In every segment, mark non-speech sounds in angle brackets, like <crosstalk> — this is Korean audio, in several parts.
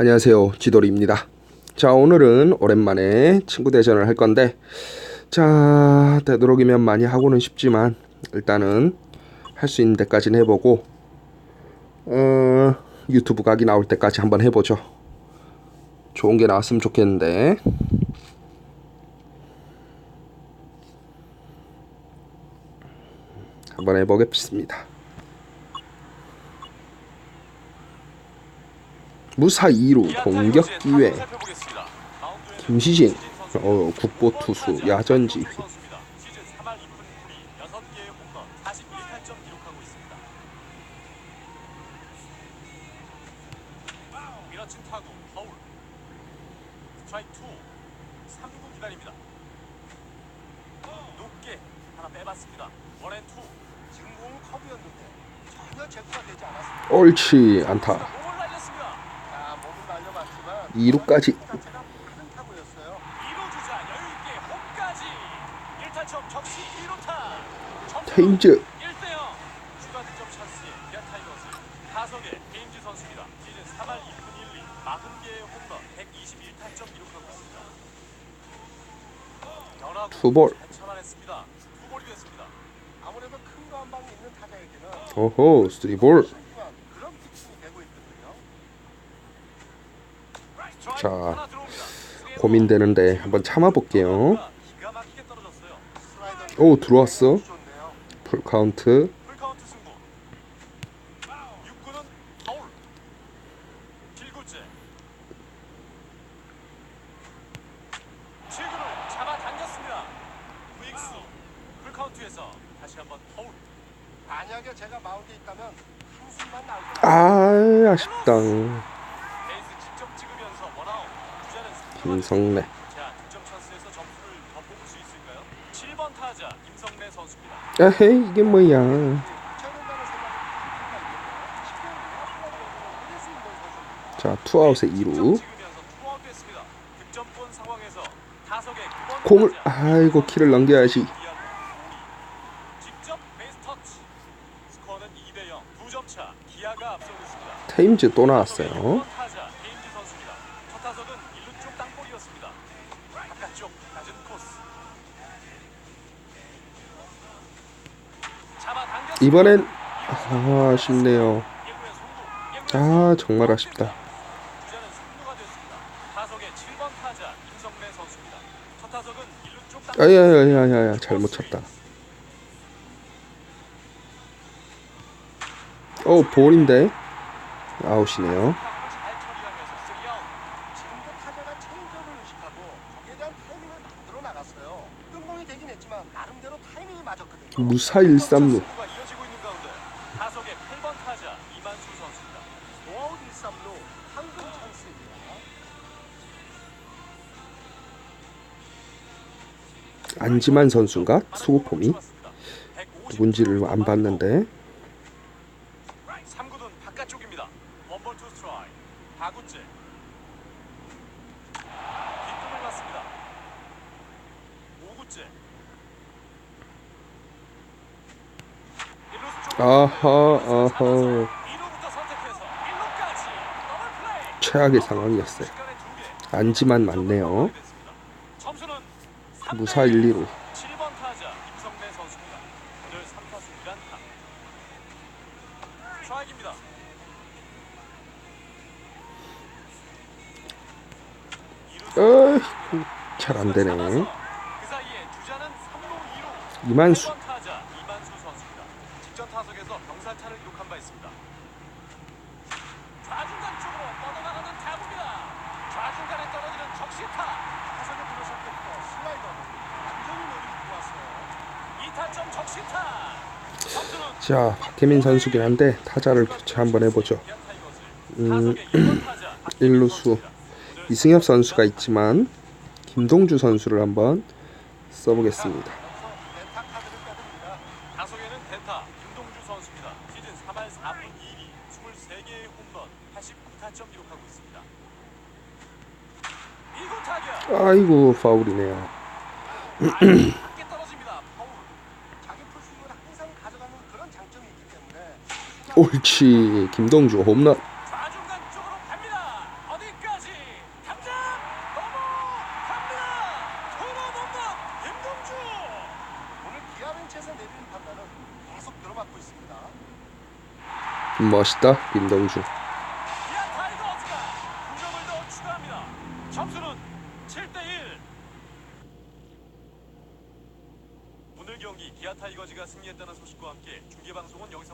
안녕하세요. 지돌이입니다. 자 오늘은 오랜만에 친구 대전을 할 건데 자 되도록이면 많이 하고는 싶지만 일단은 할 수 있는 데까지는 해보고 어, 유튜브 각이 나올 때까지 한번 해보죠. 좋은 게 나왔으면 좋겠는데. 한번 해보겠습니다 무사 2루 공격 기회 김시진 어, 국보 투수 야전지 시즌 3할 2푼 6개의 홈런 41타점 기록하고 있습니다. 밀어친 타구 파울 스트라이크 2 3구 기다립니다. 높게 하나 빼봤습니다. 원앤투 지금 공은 커브였는데 전혀 제구가 되지 않았습니다. 옳지 안타 몸을 날렸습니다. 자, 몸을 날려봤지만 2루까지 자체가 큰 타구였어요. 2루 주자 여유있게 홈까지 1타점 적시 1루타 테임즈 1대0 추가 득점 찬스에 기아 타이거즈 타석의 게임즈 선수입니다. 시즌 3할 2푼 1리 40개의 홈런 121타점 기록하고 있습니다. 변화구 투볼 잘 참아냈습 고민되는데 한번 참아볼게요 오 들어왔어 좋네요. 풀카운트 풀카운트 승부 6구는 파울 7구째 7구를 잡아당겼습니다 우익수 풀카운트에서 다시 한번 파울 만약에 제가 마운드에 있다면 한숨만 나올 것 아 아쉽다 베이스 직접 찍으면서 원아웃 주자는 김성래 자 득점 찬스에서 점수를 더 뽑을 수 있을까요? 7번 타자 김성래 선수 입니다 에헤이 이게 뭐야. 자 투아웃에 2루 찍으면서 투아웃 됐습니다. 득점권 상황에서 타석의 9번 공을 아이고 키를 넘겨야지 직접 베이스 터치. 스코어는 2대 0. 2점 차. 기아가 앞서고 있습니다. 테임즈 또 나왔어요 이번엔 아 아쉽네요 아 정말 아쉽다 주자는 3루가 됐습니다. 타석의 7번 타자 임성래 선수입니다. 첫 타석은 1루 쪽 땅. 아야야야야 잘못 쳤다 어 볼인데 아웃이네요 잘 처리하면서 3아웃. 지금도 타자가 체인지업을 의식하고 거기에 대한 타이밍을 만들어 나갔어요. 뜬공이 되긴 했지만 나름대로 타이밍이 맞았거든요. 무사 1, 타석의 8번 타자 이만수 선수입니다. 노아웃 1, 3루 황금 찬스입니다. 안지만 선수인가. 150 누군지를 안 봤는데 3구는 바깥쪽입니다. 원볼 투 스트라이크. 4구째. 뒷공을 맞습니다. 5구째. 1루수 쪽 아하 아하 2루부터 선택해서 1루까지 더블 플레이. 최악의 상황이었어요. 안지만 맞네요 무사 1, 2루 7번 타자 김성래 선수입니다. 오늘 3타수 1안타. 트라이입니다. 어이 잘 안 되네 그 사이에 주자는 3루 2루. 이만수 8번 타자 이만수 선수입니다. 직전 타석에서 병살타를 기록한 바 있습니다. 좌중간 쪽으로 뻗어나가는 타구입니다. 좌중간에 떨어지는 적시타. 타석에 들어설 때부터 슬라이더를 완전히 노리고 들어왔어요. 2타점 적시타. 자 박혜민 선수긴 한데 타자를 교체 한번 해보죠. 음, 타석의 1번 타자 일루수 이승엽 선수가 있지만 김동주 선수를 한번 써보겠습니다 여기서 멘타 카드를 빼듭니다. 타석에는 김동주 선수입니다. 시즌 3할 4분 2리 23개의 홈런 89타점 기록하고 있습니다. 2구 타격 아이고 파울이네요 밖에 <clears throat> 떨어집니다. 파울. 자기 풀스윙을 항상 가져가는 그런 장점이 있기 때문에 옳지 김동주 홈런 좌중간 쪽으로 갑니다. 어디 멋있다 김동주. 기아 타이거즈가 9점을 더 추가합니다. 점수는 7대 1. 오늘 경기 기아 타이거즈가 승리했다는 소식과 함께 중계 방송은 여기서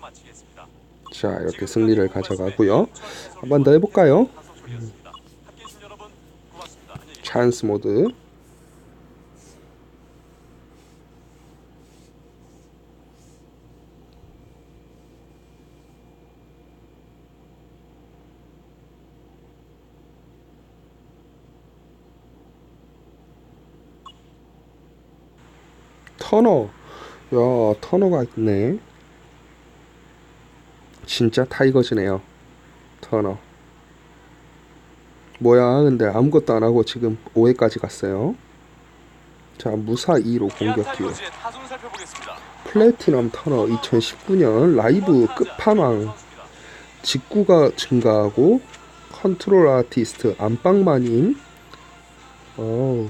마치겠습니다. 자 이렇게 승리를 가져가고요. 한번 더 해볼까요? 방송철이었습니다. 함께해 주신 여러분 고맙습니다. 안녕히 계십시오. 찬스 모드. 터너. 야, 터너가 있네. 진짜 타이거즈네요. 터너. 뭐야, 근데 아무것도 안 하고 지금 5회까지 갔어요. 자, 무사 2로 기아 공격 기회. 플래티넘 터너 2019년 라이브 끝판왕 직구가 증가하고 컨트롤 아티스트 안방마님 어우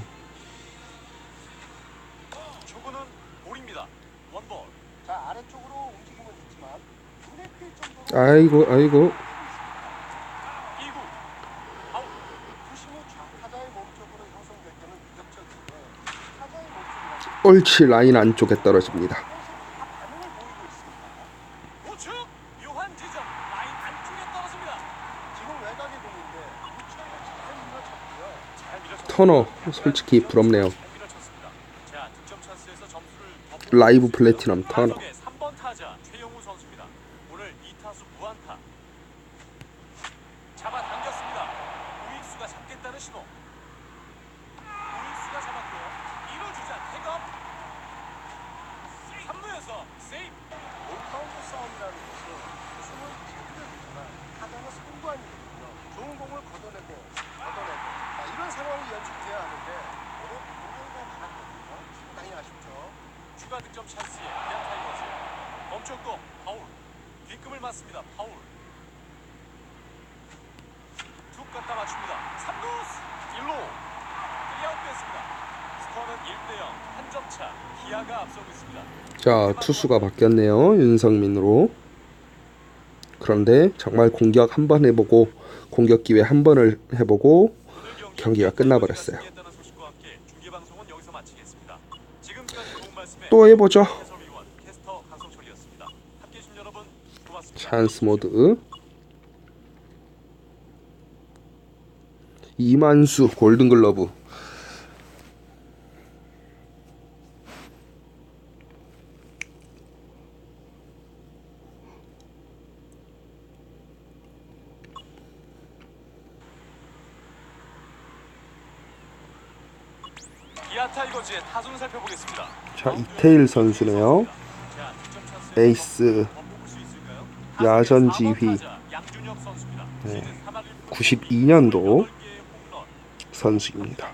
초구는 볼입니다. 원볼. 자 아래쪽으로 움직임은 있지만 눈에 띌 정도로 아이고 아이고 2구. 부심 후 좌타자의 몸쪽으로 형성될 때는 위협적인데 타자 의 몸쪽이라서 옳지 라인 안쪽에 떨어집니다. 다 반응을 보이고 있습니다. 우측 유한 지점 라인 안쪽에 떨어집니다. 지금 외곽의 공인데 우측에 잘 밀어쳤고요. 잘 밀어쳤습니다. 터너 솔직히 부럽네요 잘 밀어쳤습니다. 자, 득점 찬스에서 점수를 더 라이브 플래티넘 터너 타석의 3번 타자 최영우 선수입니다. 오늘 2타수 무안타. 잡아당겼습니다. 우익수가 잡겠다는 신호. 우익수가 잡았고요. 1루 주자 태업. 3루에서 세이브. 올카운트 싸움이라는 것은 숨을 제대로 내거나 타자는 승부아니거든요. 좋은 공을 걷어내고 걷어내고 자, 이런 상황이 연출돼야 하는데 오늘 공격가 많았거든요. 상당히 아쉽죠. 추가 득점 찬스에 기아 타이거즈. 멈췄고 파울. 뒷금을 맞습니다. 파울. 툭 갖다 맞춥니다. 3루스 1루. 1아웃 됐습니다. 스코어는 1대 0. 한 점 차. 기아가 앞서고 있습니다. 자 투수가 바뀌었네요 윤성민으로 그런데 정말 공격 한 번 해보고 공격 기회 한 번을 해보고 경기가 끝나버렸어요. 맙습니다. 찬스 모드 이만수 골든글러브 타이거즈의 타순 살펴보겠습니다. 자 이태일 선수네요 에이스 더 뽑을 수 있을까요? 야전 타석의 지휘. 4번 타자 양준혁 선수입니다. 네. 시즌 3할 1푼 92년도 8개의 홈런. 선수입니다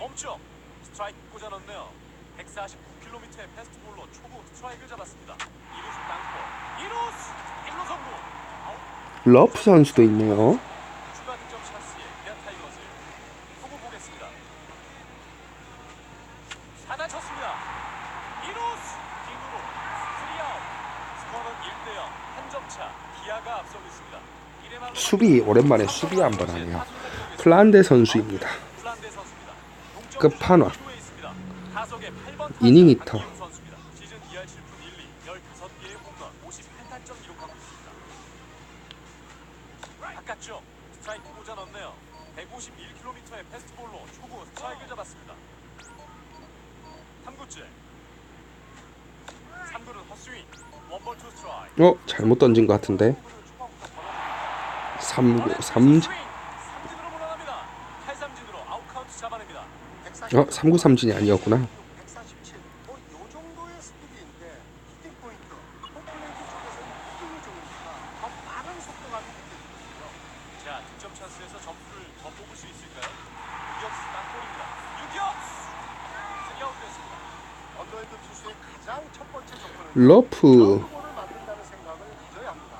멈춰 스트라이크 꽂아 넣네요 149km의 패스트볼로 초구 스트라이크를 잡았습니다 2루수 땅볼 2루수 1루 성공 아웃 러프 선수도 있네요 추가 득점 찬스에 기아 타이거즈 초구 보겠습니다 하나 쳤습니다 2루수 뒷루로 3아웃 스코어는 1대 0 한 점차 기아가 앞서고 있습니다 수비 오랜만에 수비 한번 하네요 플란데 선수입니다 끝판왕. 이후에 있습니다. 타석의 8번 타자 이닝 히터. 박기웅 선수입니다. 시즌 2할 7푼 1리 15개의 홈런 58타점 기록하고 있습니다. 바깥쪽 스트라이크 꽂아 넣네요. 151km의 패스트볼로 초구 스트라이크를 잡았습니다. 3구째. 3구는 헛스윙 원볼 투 스트라이크. 어 잘못 던진 것 같은데? 3구 3 삼진으로 물러납니다. 탈삼진으로 아웃 카운트 잡아냅니다. 어 3구 3진이 아니었구나 147. 뭐, 요 정도의 스피드인데, 히팅 포인트, 홈플레이트 쪽에서는 히팅이 좋으니까 더 빠른 속도감이 느껴지거든요. 자, 득점 찬스에서 점수를 더 뽑을 수 있을까요? 유격수 땅볼입니다. 유격수! 스리아웃 됐습니다. 언더헤드 투수의 가장 첫 번째 조건은 러프 골을 만든다는 생각을 가져야 합니다.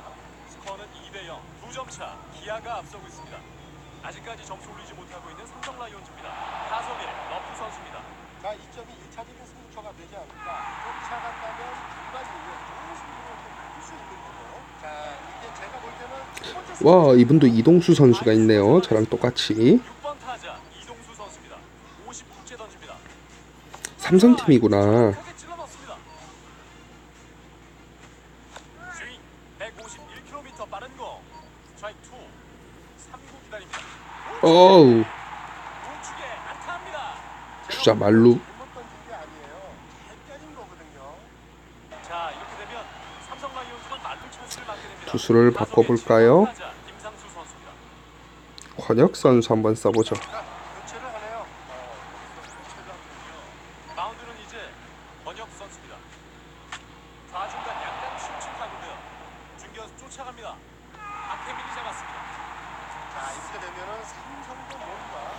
스코어는 2대 0. 두점 차. 기아가 앞서고 있습니다. 아직까지 점수 올리지 못하고 있는 삼성 라이온즈입니다. 타석의 러프 선수입니다. 자, 이 점이 1차적인 승부처가 되지 않을까. 쫓아간다면 중간 이후에 좋은 승부를 좀 보일 수수 있는 거고. 자, 이게 제가 볼 때는 첫 번째 와 이분도 이동수 선수가 있네요. 저랑 똑같이 구 기다립니다. 어우. 주자 말루. 삼성. 투수를 바꿔볼까요? 권혁 선수 한번 써보죠. 자, 교체를 하네요. 어, 교체를 하군요. 마운드는 이제 선수입니다. 좌중간 약간 춤칫하는데요. 중견수 쫓아갑니다. 박혜민이 잡았습니다. 자, 이렇게 되면은 삼성도 뭔가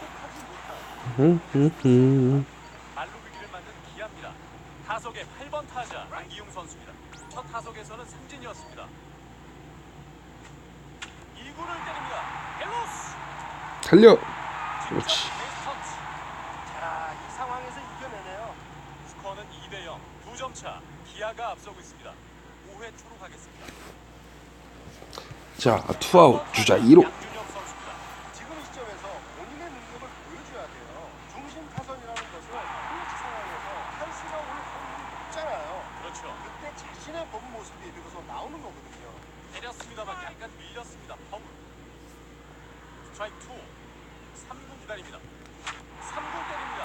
획득하지 못한 음. 말로 위기를 맞는 기아입니다. 타석의 8번 타자 안기용 선수입니다. 첫 타석에서는 삼진이었습니다. 2구를 때립니다. 헬로스 달려. 그렇지. 베이스 터치. 자, 이 상황에서 이겨내네요. 스코어는 2대 0. 2점 차 기아가 앞서고 있습니다. 5회 초로 가겠습니다. 자, 투아웃 주자 1호.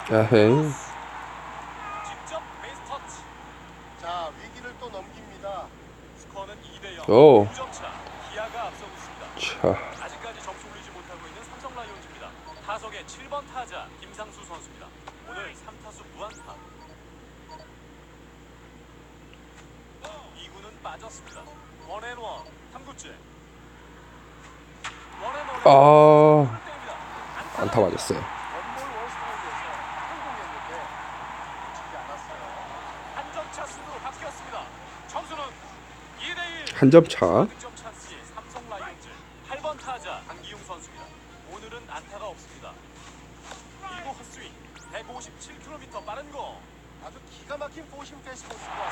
야헤이. 오. 2점 차. 기아가 앞서고 있습니다. 자 아직까지 점수 올리지 못하고 있는 삼성 라이온즈입니다. 타석의 7번 타자 김상수 선수입니다. 오늘 3타수 무안타. 2구는 빠졌습니다. 원앤원 3구째. 원앤원. 아. 안타 맞았어요. 원볼 원스트라이크에서 성공했는데 놓치지 않았어요. 한점차 수로 바뀌었습니다. 점수는 2대 1. 한 점 차.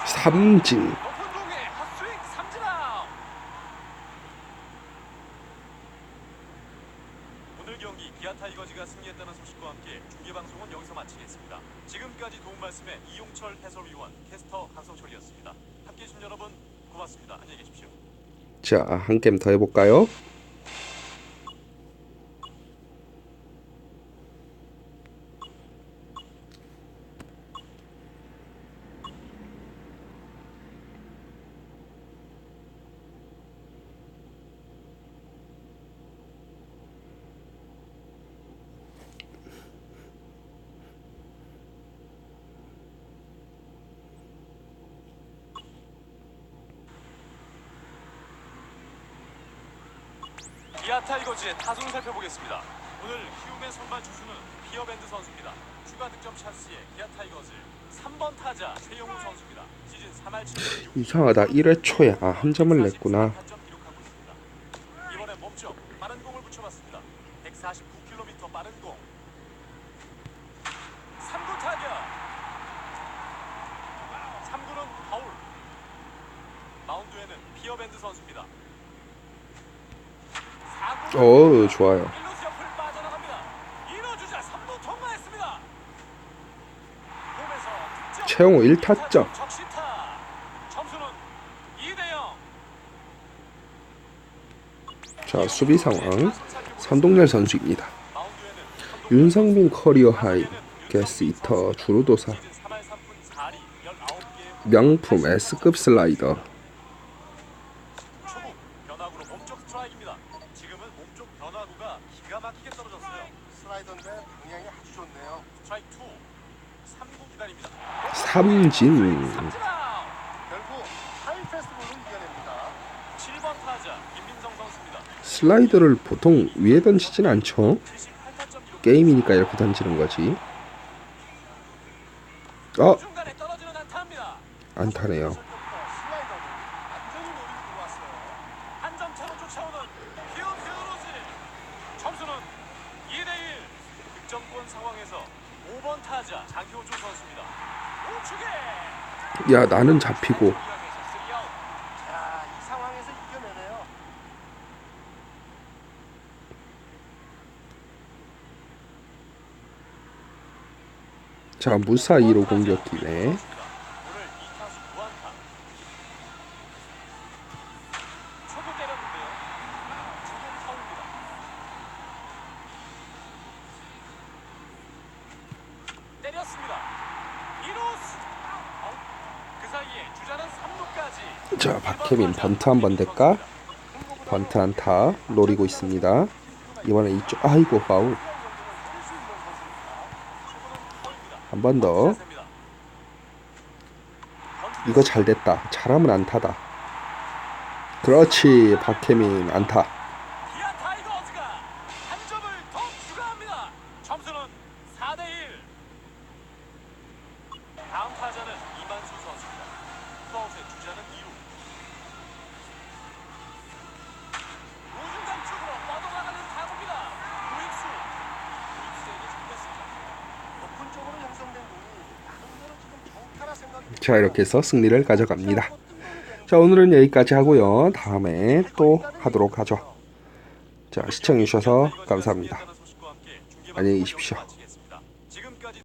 삼성 자 한 게임 더 해볼까요? 기아 타이거즈의 타선을 살펴보겠습니다. 오늘 키움의 선발 투수는 피어밴드 선수입니다. 추가 득점 찬스에 기아 타이거즈 3번 타자 최용우 선수입니다. 시즌 3할 7분 6 이상하다 1회 초에 아, 한 점을 냈구나. 타점 기록하고 있습니다. 이번에 몸쪽 빠른 공을 붙여봤습니다. 149km 빠른 공. 3구 타격. 3구는 파울. 마운드에는 피어밴드 선수입니다. 4구 어 좋아요. 1루수 옆을 빠져나갑니다. 1루 주자 3루 통과했습니다. 홈 에서 득점. 최용호 1타점. 적시타. 점수는 2대 0. 자 수비 상황 선동열 선수입니다. 윤성민 커리어 하이 게스 이터 주루도사 명품 S급 슬라이더 초구 변화구로 몸쪽 스트라이크입니다. 지금은 몸쪽 변화구가 기가 막히게 떨어졌어요. 슬라이더인데 방향이 아주 좋네요. 스트라이크 2. 3구 기다립니다. 삼진 삼진 아웃. 결국 하이 패스트볼로 이겨냅니다. 7번 타자 김민성 선수입니다. 슬라이더를 보통 위에 던지진 않죠. 78타점 기록. 게임이니까 이렇게 던지는 거지. 어 중간에 떨어지는 안타입니다. 안타네요. 득점권 상황에서 5번 타자 장효조 선수입니다. 우측에 야 나는 잡히고 자, 이 상황에서 이겨내네요. 자 무사히로 공격기네 자는 3루까지. 자 박혜민 번트 한번 될까? 번트 안타 노리고 있습니다. 이번에 이쪽 아이고 파울. 한 번 더. 이거 잘 됐다. 잘하면 안타다. 그렇지 박혜민 안타. 기아 타이거즈가 한 점을 더 추가합니다. 점수는 4대 1. 다음 타자는 자 이렇게 해서 승리를 가져갑니다. 자 오늘은 여기까지 하고요. 다음에 또 하도록 하죠. 자 시청해 주셔서 감사합니다. 안녕히 계십시오.